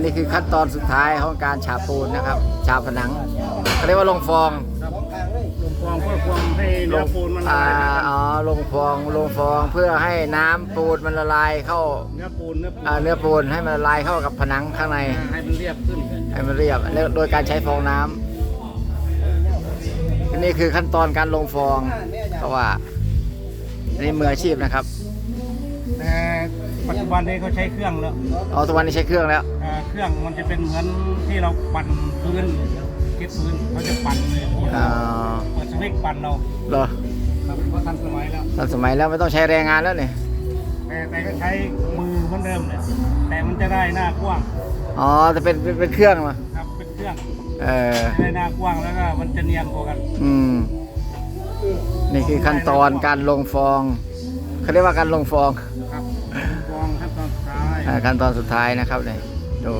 นนี้คือขั้นตอนสุดท้ายของการฉาบปูนนะครับ ฉาบผนังเขาเรียกว่าลงฟองครับลงฟองเพื่อความให้เนื้อปูนมันละอ่าลายนะครับอ๋อลงฟองลงฟองเพื่อให้น้ำปูนมันละลายเข้าเนื้อปูนเนื้อปูนอ่าเนื้อปูนให้มันละลายเข้ากับผนังข้างใน ให้มันเรียบขึ้นให้มันเรียบแล้วโดยการใช้ฟองน้ำอันนี้คือขั้นตอนการลงฟองเพราะว่าอันนี้มืออาชีพนะครับ แต่ ปัจจุบันนี้เขาใช้เครื่องแล้วเอาทุกวันนี้ใช้เครื่องแล้ว เอ่อเครื่องมันจะเป็นเหมือนที่เราปั่นพื้นคิดพื้นเขาจะปั่นเลยอ่าเปิดสวิตช์ปั่นเราเหรอครับก็ทันสมัยแล้ว ทันสมัยแล้วไม่ต้องใช้แรงงานแล้วเนี่ยแต่แต่ก็ใช้มือเหมือนเดิมเลยแต่มันจะได้หน้ากว้างอ๋อจะเป็นเป็นเป็นเครื่องมาครับเป็นเครื่องเออจะได้หน้ากว้างแล้วก็มันจะเนียนกว่ากันอืม นี่คือขั้นตอนการลงฟองเขาเรียกว่าการลงฟอง ครับฟอง ขั้นตอนสุดท้ายนะครับเนี่ยดู